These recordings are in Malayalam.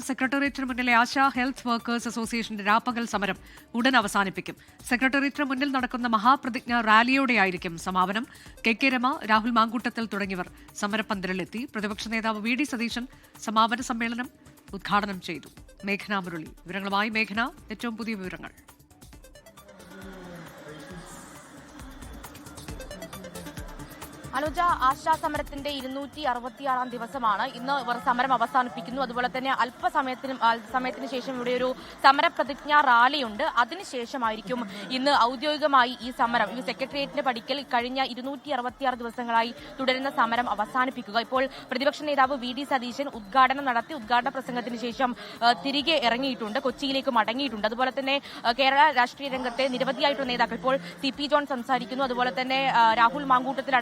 വാർത്തയാണ് സെക്രട്ടേറിയറ്റിന് മുന്നിലെ ആശാ ഹെൽത്ത് വർക്കേഴ്സ് അസോസിയേഷന്റെ രാപ്പകൽ സമരം ഉടൻ അവസാനിപ്പിക്കും. സെക്രട്ടേറിയറ്റിന് മുന്നിൽ നടക്കുന്ന മഹാപ്രതിജ്ഞ റാലിയോടെയായിരിക്കും സമാപനം. കെ കെ രമ രാഹുൽ മാങ്കൂട്ടത്തിൽ തുടങ്ങിയവർ സമരപന്തലിലെത്തി പ്രതിപക്ഷ നേതാവ് വി ഡി സതീശൻ സമാപന സമ്മേളനം ഉദ്ഘാടനം ചെയ്തു. മേഘന മുരളി വിവരങ്ങളുമായി മേഘന. ഏറ്റവും പുതിയ വിവരങ്ങൾ. അനുജ ആശാ സമരത്തിന്റെ ഇരുന്നൂറ്റി അറുപത്തിയാറാം ദിവസമാണ്. ഇന്ന് ഇവർ സമരം അവസാനിപ്പിക്കുന്നു. അതുപോലെ തന്നെ അല്പസമയത്തിനും സമയത്തിന് ശേഷം ഇവിടെ ഒരു സമരപ്രതിജ്ഞാ റാലിയുണ്ട്. അതിനുശേഷമായിരിക്കും ഇന്ന് ഔദ്യോഗികമായി ഈ സമരം. ഈ സെക്രട്ടേറിയറ്റിന്റെ പടിക്കൽ കഴിഞ്ഞ ഇരുന്നൂറ്റി അറുപത്തിയാറ് ദിവസങ്ങളായി തുടരുന്ന സമരം അവസാനിപ്പിക്കുക. ഇപ്പോൾ പ്രതിപക്ഷ നേതാവ് വി ഡി സതീശൻ ഉദ്ഘാടനം നടത്തി ഉദ്ഘാടന പ്രസംഗത്തിന് ശേഷം തിരികെ ഇറങ്ങിയിട്ടുണ്ട്. കൊച്ചിയിലേക്ക് മടങ്ങിയിട്ടുണ്ട്. അതുപോലെ തന്നെ കേരള രാഷ്ട്രീയ രംഗത്തെ നിരവധിയായിട്ടുള്ള നേതാക്കൾ ഇപ്പോൾ സി പി ജോൺ സംസാരിക്കുന്നു. അതുപോലെ തന്നെ രാഹുൽ മാങ്കൂട്ടത്തിൽ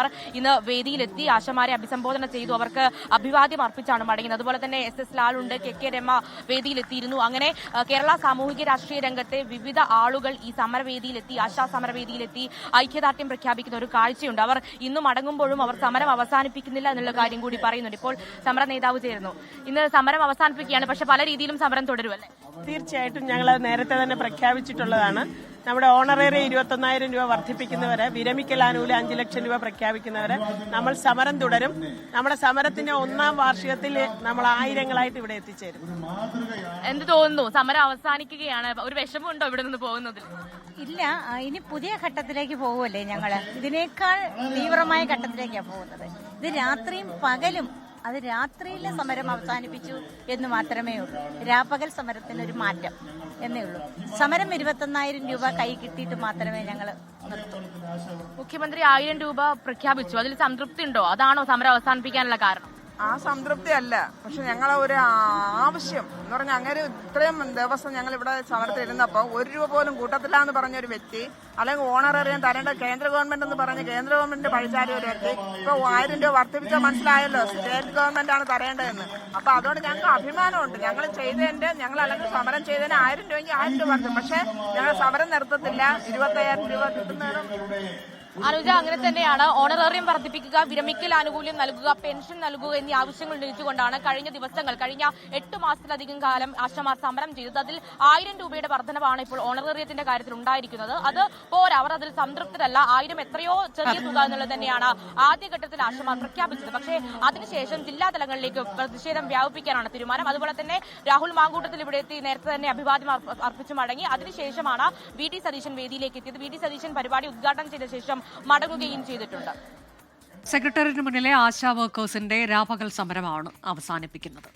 അടക്കമുള്ളവർ ഇന്ന് വേദിയിലെത്തി ആശമാരെ അഭിസംബോധന ചെയ്തു. അവർക്ക് അഭിവാദ്യം അർപ്പിച്ചാണ് മടങ്ങിയത്. അതുപോലെ തന്നെ എസ് എസ് ഉണ്ട് കെ കെ രമ വേദിയിലെത്തിയിരുന്നു. അങ്ങനെ കേരള സാമൂഹിക രാഷ്ട്രീയ രംഗത്തെ വിവിധ ആളുകൾ ഈ സമരവേദിയിലെത്തി ആശാ സമരവേദിയിലെത്തി ഐക്യദാർഢ്യം പ്രഖ്യാപിക്കുന്ന ഒരു കാഴ്ചയുണ്ട്. അവർ ഇന്ന് മടങ്ങുമ്പോഴും അവർ സമരം അവസാനിപ്പിക്കുന്നില്ല എന്നുള്ള കാര്യം കൂടി പറയുന്നുണ്ട്. ഇപ്പോൾ സമര നേതാവ് ചേരുന്നു. ഇന്ന് സമരം അവസാനിപ്പിക്കുകയാണ്. പക്ഷെ പല രീതിയിലും സമരം തുടരുമല്ലേ? തീർച്ചയായിട്ടും ഞങ്ങൾ നേരത്തെ തന്നെ പ്രഖ്യാപിച്ചിട്ടുള്ളതാണ്. നമ്മുടെ ഓണറേറിയ ഇരുപത്തൊന്നായിരം രൂപ വർദ്ധിപ്പിക്കുന്നവരെ വിരമിക്കൽ ആനുകൂല്യം അഞ്ചു ലക്ഷം രൂപ പ്രഖ്യാപിക്കുന്നവരെ നമ്മൾ സമരം തുടരും. നമ്മുടെ സമരത്തിന്റെ ഒന്നാം വാർഷികത്തിൽ നമ്മൾ ആയിരങ്ങളായിട്ട് ഇവിടെ എത്തിച്ചേരും. എന്ത് തോന്നുന്നു? സമരം അവസാനിക്കുകയാണ്. ഒരു വിഷമമുണ്ടോ ഇവിടെ നിന്ന് പോകുന്നതിൽ? ഇല്ല ഇനി പുതിയ ഘട്ടത്തിലേക്ക് പോകുമല്ലേ ഞങ്ങൾ? ഇതിനേക്കാൾ തീവ്രമായ ഘട്ടത്തിലേക്കാണ് പോകുന്നത്. ഇത് രാത്രിയും പകലും അത് രാത്രിയിലെ സമരം അവസാനിപ്പിച്ചു എന്ന് മാത്രമേ ഉള്ളൂ. രാപ്പകൽ സമരത്തിന് ഒരു മാറ്റം എന്നേ ഉള്ളൂ. സമരം ഇരുപത്തൊന്നായിരം രൂപ കൈ കിട്ടിയിട്ട് മാത്രമേ ഞങ്ങൾ മുഖ്യമന്ത്രി ആയിരം രൂപ പ്രഖ്യാപിച്ചു. അതിൽ സംതൃപ്തി ഉണ്ടോ അതാണോ സമരം അവസാനിപ്പിക്കാനുള്ള കാരണം? ആ സംതൃപ്തി അല്ല. പക്ഷെ ഞങ്ങളെ ഒരു ആവശ്യം എന്ന് പറഞ്ഞാൽ അങ്ങനെ ഇത്രയും ദിവസം ഞങ്ങൾ ഇവിടെ സമരത്തിരുന്നപ്പോൾ ഒരു രൂപ പോലും കൂട്ടത്തില്ല എന്ന് പറഞ്ഞ ഒരു വ്യക്തി അല്ലെങ്കിൽ ഓണർ ഓണറേറിയം തരേണ്ട കേന്ദ്ര ഗവൺമെന്റ് എന്ന് പറഞ്ഞ് കേന്ദ്ര ഗവൺമെന്റ് പഴിച്ചാരി ഒരു വ്യക്തി ഇപ്പൊ ആയിരം രൂപ വർദ്ധിപ്പിച്ച മനസ്സിലായല്ലോ സ്റ്റേറ്റ് ഗവൺമെന്റ് ആണ് തരേണ്ടതെന്ന്. അപ്പൊ അതുകൊണ്ട് ഞങ്ങൾക്ക് അഭിമാനമുണ്ട്. ഞങ്ങൾ ചെയ്തതിന്റെ ഞങ്ങൾ അല്ലെങ്കിൽ സമരം ചെയ്തതിന് ആയിരം രൂപയ്ക്ക് ആയിരം രൂപ വർദ്ധിക്കും. പക്ഷെ ഞങ്ങൾ സമരം നിർത്തത്തില്ല. ഇരുപത്തയ്യായിരം രൂപ കിട്ടുന്നതിനും അനുജ അങ്ങനെ തന്നെയാണ്. ഓണറേറിയം വർദ്ധിപ്പിക്കുക വിരമിക്കൽ ആനുകൂല്യം നൽകുക പെൻഷൻ നൽകുക എന്നീ ആവശ്യങ്ങൾ ഉന്നയിച്ചുകൊണ്ടാണ് കഴിഞ്ഞ ദിവസങ്ങൾ കഴിഞ്ഞ എട്ട് മാസത്തിലധികം കാലം ആശമാർ സമരം ചെയ്തത്. അതിൽ ആയിരം രൂപയുടെ വർധനവാണ് ഇപ്പോൾ ഓണറേറിയത്തിന്റെ കാര്യത്തിൽ ഉണ്ടായിരിക്കുന്നത്. അത് പോരാ അവർ അതിൽ സംതൃപ്തരല്ല. ആയിരം എത്രയോ ചെറിയ തുക എന്നുള്ളത് തന്നെയാണ് ആദ്യഘട്ടത്തിൽ ആശമാർ പ്രഖ്യാപിച്ചത്. പക്ഷേ അതിനുശേഷം ജില്ലാ തലങ്ങളിലേക്ക് പ്രതിഷേധം വ്യാപിപ്പിക്കാനാണ് തീരുമാനം. അതുപോലെ തന്നെ രാഹുൽ മാങ്കൂട്ടത്തിൽ ഇവിടെ എത്തി നേരത്തെ തന്നെ അഭിവാദ്യം അർപ്പ- അർപ്പിച്ചു മടങ്ങി. അതിനുശേഷമാണ് വി ഡി സതീശൻ വേദിയിലേക്ക് എത്തിയത്. വി ഡി സതീശൻ പരിപാടി ഉദ്ഘാടനം ചെയ്ത ശേഷം മടങ്ങുകയും ചെയ്തിട്ടുണ്ട്. സെക്രട്ടേറിയറ്റിന് മുന്നിലെ ആശാ വർക്കേഴ്സിന്റെ രാപകൽ സമരമാണ് അവസാനിപ്പിക്കുന്നത്.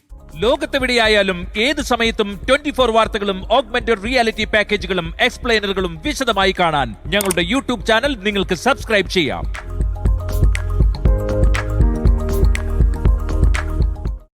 ലോകത്തെവിടെയായാലും ഏത് സമയത്തും ട്വന്റി ഫോർ വാർത്തകളും ഓഗ്മെന്റഡ് റിയാലിറ്റി പാക്കേജുകളും എക്സ്പ്ലെയിനറുകളും വിശദമായി കാണാൻ ഞങ്ങളുടെ യൂട്യൂബ് ചാനൽ നിങ്ങൾക്ക് സബ്സ്ക്രൈബ് ചെയ്യാം.